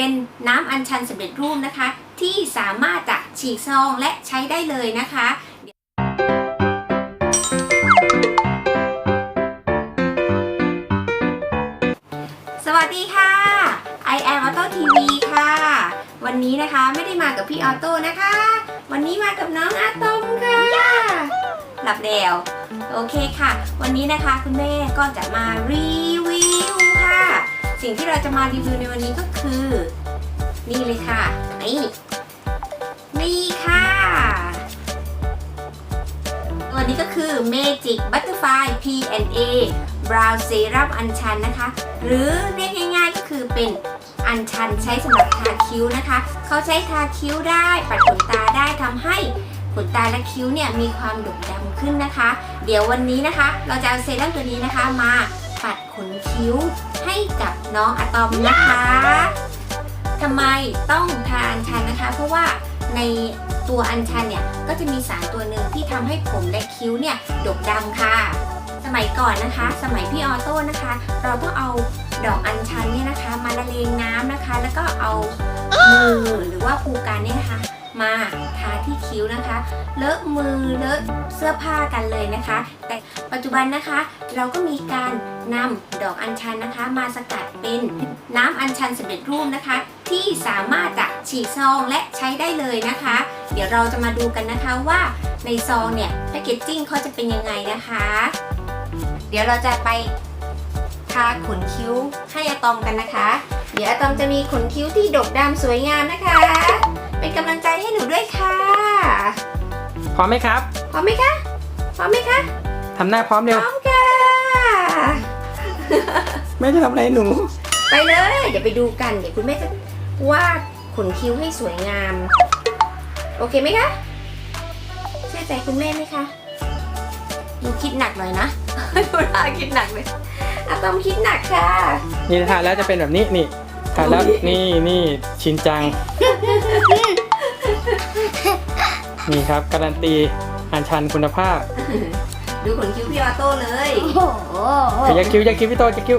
เป็นน้ำอัญชันสำเร็จรูปนะคะ ที่สามารถจะฉีกซองและใช้ได้เลยนะคะสวัสดีค่ะ I am Auto TV ค่ะ วันนี้นะคะไม่ได้มากับพี่ออโต้นะคะ วันนี้มากับน้องอาตอมค่ะ หลับแล้ว โอเคค่ะ วันนี้นะคะคุณแม่ก็จะมารีวิว สิ่งที่เราจะมารีวิวในวันนี้ก็คือ นี่เลยค่ะ นี่นี่ค่ะ ตัวนี้ก็คือ Magic Butterfly P&A Brow Serum อัญชันนะคะ หรือเรียกง่ายๆก็คือเป็นอัญชันใช้สำหรับทาคิ้วนะคะ เขาใช้ทาคิ้วได้ปัดขนตาได้ทำให้ขนตาและคิ้วเนี่ยมีความดกดำขึ้นนะคะ เดี๋ยววันนี้นะคะ เราจะเอาเซรั่มตัวนี้นะคะมาปัดขนคิ้ว ให้กับน้องอะตอมนะคะทำไมต้องทาอัญชันนะคะ เพราะว่าในตัวอัญชันเนี่ยก็จะมีสารตัวหนึ่งที่ทำให้ผมและคิ้วเนี่ยดกดำค่ะ สมัยก่อนนะคะ สมัยพี่ออโต้นะคะ เราต้องเอาดอกอัญชันเนี่ยนะคะ มาละเลงน้ำนะคะ แล้วก็เอามือหรือว่าภูการเนี่ยนะคะ มาทาที่คิ้วนะคะ เลอะมือเลอะเสื้อผ้ากันเลยนะคะ แต่ปัจจุบันนะคะ เราก็มีการนำดอกอัญชันนะคะ มาสกัดเป็นน้ำอัญชันสำเร็จรูปนะคะ ที่สามารถจะฉีกซองและใช้ได้เลยนะคะ เดี๋ยวเราจะมาดูกันนะคะว่าในซองเนี่ยแพคเกจจิ้งเขาจะเป็นยังไงนะคะ เดี๋ยวเราจะไปทาขนคิ้วให้อะตอมกันนะคะ เดี๋ยวอะตอมจะมีขนคิ้วที่ดกดำสวยงามนะคะ เป็นกำลังใจให้หนูด้วยค่ะ พร้อมไหมครับ พร้อมไหมคะ พร้อมไหมคะ ทำหน้าพร้อมพเร็ว ร้อมค่ะ แม่จะทำอะไรหนู ไปเลย เดี๋ยวไปดูกัน เดี๋ยวคุณแม่จะวาดขนคิ้วให้สวยงาม โอเคไหมคะ เชื่อใจคุณแม่ไหมคะดูคิดหนักหน่อยนะ ดูท่าคิดหนักเลยอะตอมคิดหนักค่ะ นี่ทานแล้วจะเป็นแบบนี้นี่ทานแล้วอุ๊ยนี่นี่ชินจัง นี่ครับ การันตีอันชันคุณภาพ ดูขนคิ้วพี่ออโต้เลยแต่ยักคิ้วยักคิ้วพี่โตยักคิ้ว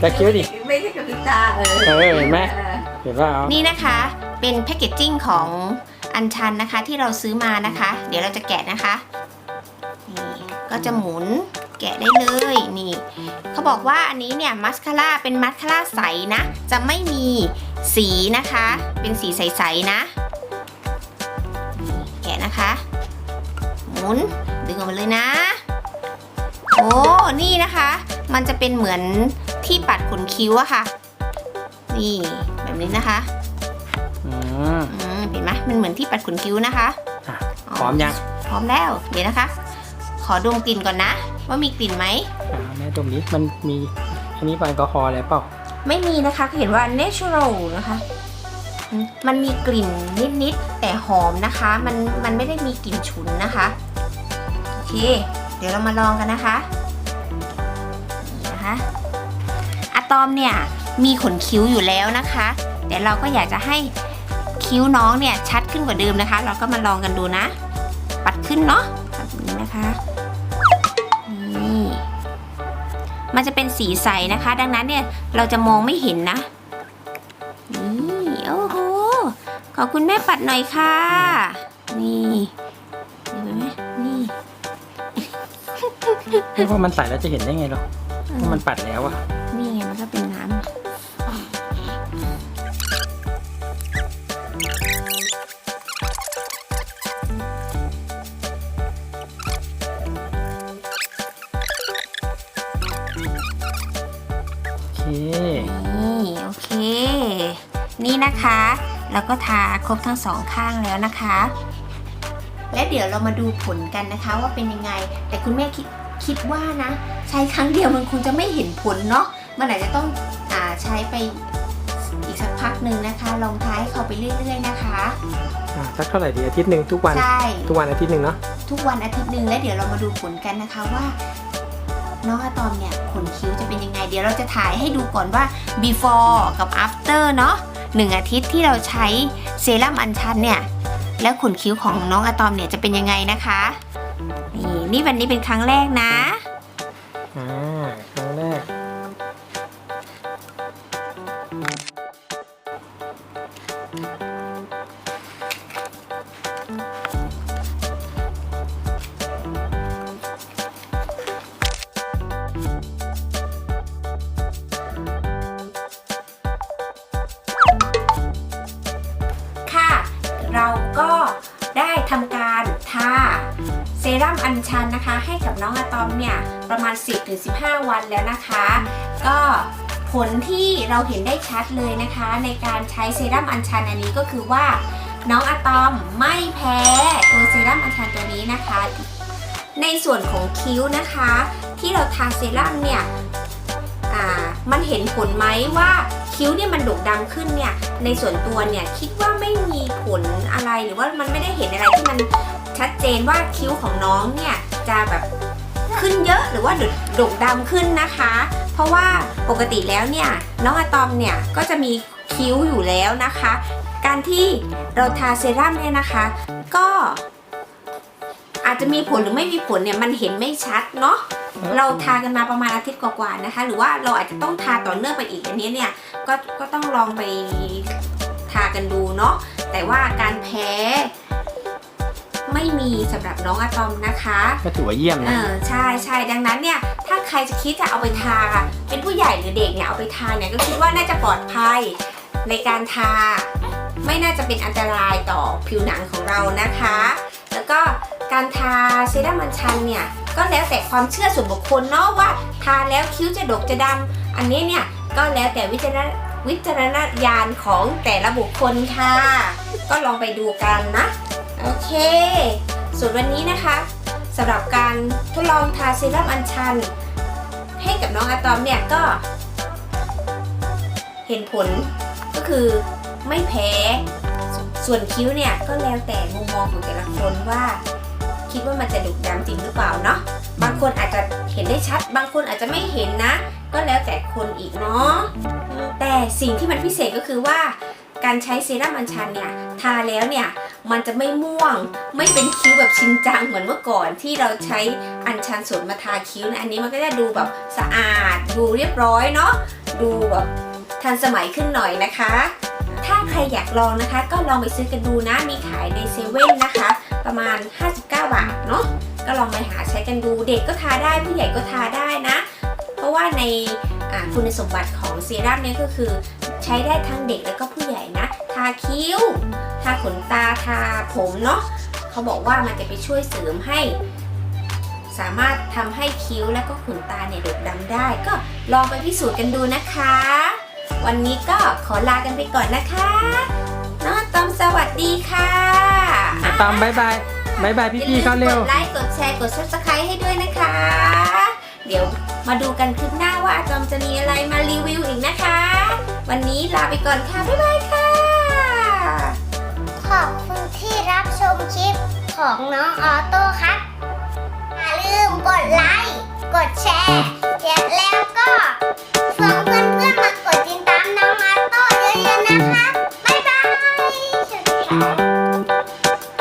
แต่คิ้วดิไม่ใช่กับพริบตาเออเออเห็นไหม เห็นว่าเอานี่นะคะ เป็นแพคเกจจิ้งของอันชันนะคะที่เราซื้อมานะคะ เดี๋ยวเราจะแกะนะคะ นี่ก็จะหมุนแกะได้เลยนี่เขาบอกว่าอันนี้เนี่ยมัสคาร่าเป็นมัสคาร่าใสนะ จะไม่มีสีนะคะ เป็นสีใสๆนะ หมุน ดึงออกมาเลยนะ โอ้นี่นะคะ มันจะเป็นเหมือนที่ปัดขนคิ้วอะค่ะ นี่แบบนี้นะคะอืมอืมเห็นไหมมันเหมือนที่ปัดขนคิ้วนะคะอะพร้อมยังพร้อมแล้วเดี๋ยวนะคะ ขอดมกลิ่นก่อนนะ ว่ามีกลิ่นไหมอ่าแม่ตรงนี้มันมีอันนี้แอลกอฮอล์อะไรเปล่าไม่มีนะคะเห็นว่า natural นะคะอืมมันมีกลิ่นนิดๆแต่หอมนะคะ มันมันไม่ได้มีกลิ่นฉุนนะคะโอ เค เดี๋ยวเรามาลองกันนะคะนะคะอะตอมเนี่ยมีขนคิ้วอยู่แล้วนะคะแต่เราก็อยากจะให้คิ้วน้องเนี่ยชัดขึ้นกว่าเดิมนะคะ เราก็มาลองกันดูนะ ปัดขึ้นเนาะแบบนี้นะคะนี่มันจะเป็นสีใสนะคะ ดังนั้นเนี่ยเราจะมองไม่เห็นนะนี่โอ้โหขอบคุณแม่ปัดหน่อยค่ะ นี่ เรียกว่ามันใส่แล้วจะเห็นได้ไงหรอว่ามันปัดแล้วอะนี่ไงมันก็เป็นน้ำโอเคนี่โอเค นี่นะคะ แล้วก็ทาครบทั้งสองข้างแล้วนะคะ และเดี๋ยวเรามาดูผลกันนะคะว่าเป็นยังไง แต่คุณแม่คิด คิดว่านะ ใช้ครั้งเดียวมันคงจะไม่เห็นผลเนาะมันอาจจะต้องอ่าใช้ไปอีกสักพักหนึ่งนะคะ ลองทาให้เขาไปเรื่อย ๆ นะคะอ่าสักเท่าไหร่ดีอาทิตย์หนึ่งทุกวันใช่ทุกวันอาทิตย์หนึ่งเนาะทุกวันอาทิตย์หนึ่งและเดี๋ยวเรามาดูผลกันนะคะว่าน้องอะตอมเนี่ยขนคิ้วจะเป็นยังไง เดี๋ยวเราจะถ่ายให้ดูก่อนว่า before กับ after เนาะหนึ่งอาทิตย์ที่เราใช้เซรั่มอัญชันเนี่ย แล้วขนคิ้วของน้องอะตอมเนี่ยจะเป็นยังไงนะคะนี่ นี่วันนี้เป็นครั้งแรกนะ รั่มอัญชันนะคะ ให้กับน้องอะตอมเนี่ยประมาณ 10-15 วันแล้วนะคะ ก็ผลที่เราเห็นได้ชัดเลยนะคะ ในการใช้เซรั่มอัญชันอันนี้ก็คือว่าน้องอะตอมไม่แพ้ตัวเซรั่มอัญชันตัวนี้นะคะ ในส่วนของคิ้วนะคะ ที่เราทาเซรั่มเนี่ยมันเห็นผลไหมว่าคิ้วเนี่ยมันดุดำขึ้นเนี่ยในส่วนตัวเนี่ยคิดว่าไม่มีผลอะไรหรือว่ามันไม่ได้เห็นอะไรที่มัน ชัดเจนว่าคิ้วของน้องเนี่ยจะแบบขึ้นเยอะหรือว่าดุดดำขึ้นนะคะ เพราะว่าปกติแล้วเนี่ยน้องอะตอมเนี่ยก็จะมีคิ้วอยู่แล้วนะคะ การที่เราทาเซรั่มเนี่ยนะคะ ก็อาจจะมีผลหรือไม่มีผลเนี่ยมันเห็นไม่ชัดเนาะเราทากันมาประมาณอาทิตย์กว่าๆนะคะ หรือว่าเราอาจจะต้องทาต่อเนื่องไปอีกอันนี้เนี่ยก็ก็ต้องลองไปทากันดูเนาะแต่ว่าการแพ้ ไม่มีสำหรับน้องอะตอมนะคะก็ถือว่าเยี่ยมเอนะอใช่ใช่ดังนั้นเนี่ยถ้าใครจะคิดจะเอาไปทาเป็นผู้ใหญ่หรือเด็กเนี่ยเอาไปทาเนี่ยก็คิดว่าน่าจะปลอดภัยในการทา ไม่น่าจะเป็นอันตรายต่อผิวหนังของเรานะคะ แล้วก็การทาเซรั่มมันชันเนี่ยก็แล้วแต่ความเชื่อส่วนบุคคลเนาะว่า ทาแล้วคิ้วจะดกจะดำอันนี้เนี่ยก็แล้วแต่วิจารณวิจารณญาณของแต่ละบุคคลค่ะ ก็ลองไปดูกันนะ โอเค ส่วนวันนี้นะคะสำหรับการทดลองทาเซรั่มอัญชัน ให้กับน้องอะตอมเนี่ยก็ เห็นผลก็คือไม่แพ้ ส่วนคิ้วเนี่ยก็แล้วแต่มุมมองของแต่ละคนว่า คิดว่ามันจะดุดำจริงหรือเปล่าเนาะบางคนอาจจะเห็นได้ชัด บางคนอาจจะไม่เห็นนะ ก็แล้วแต่คนอีกเนาะแต่สิ่งที่มันพิเศษก็คือว่าการใช้เซรั่มอัญชันเนี่ยทาแล้วเนี่ย มันจะไม่ม่วง ไม่เป็นคิ้วแบบชินจังเหมือนเมื่อก่อนที่เราใช้อัญชันสดมาทาคิ้วนะอันนี้มันก็จะดูแบบสะอาด ดูเรียบร้อยเนาะดูแบบทันสมัยขึ้นหน่อยนะคะ ถ้าใครอยากลองนะคะ ก็ลองไปซื้อกันดูนะ มีขายในเซเว่นนะคะ ประมาณ 59 บาทเนาะก็ลองไปหาใช้กันดูเด็กก็ทาได้ผู้ใหญ่ก็ทาได้นะ เพราะว่าในคุณสมบัติของเซรั่มเนี่ยก็คือใช้ได้ทั้งเด็กแล้วก็ผู้ใหญ่นะ ทาคิ้ว ทาขนตาทาผมเนาะเขาบอกว่ามันจะไปช่วยเสริมให้ สามารถทำให้คิ้วและก็ขนตาเนี่ยดกดำได้ ก็ลองไปพิสูจน์กันดูนะคะ วันนี้ก็ขอลากันไปก่อนนะคะน้องอะตอมสวัสดีค่ะอะตอมบายบายบายบายพี่ๆเขาเร็วกดไลค์กดแชร์กด subscribe ให้ด้วยนะคะ เดี๋ยวมาดูกันคลิปหน้าว่าอาตอมจะมีอะไรมารีวิวอีกนะคะ วันนี้ลาไปก่อนค่ะ บ๊ายบายค่ะ ขอบคุณที่รับชมคลิปของน้องออโต้ครับ อย่าลืมกดไลค์ กดแชร์และ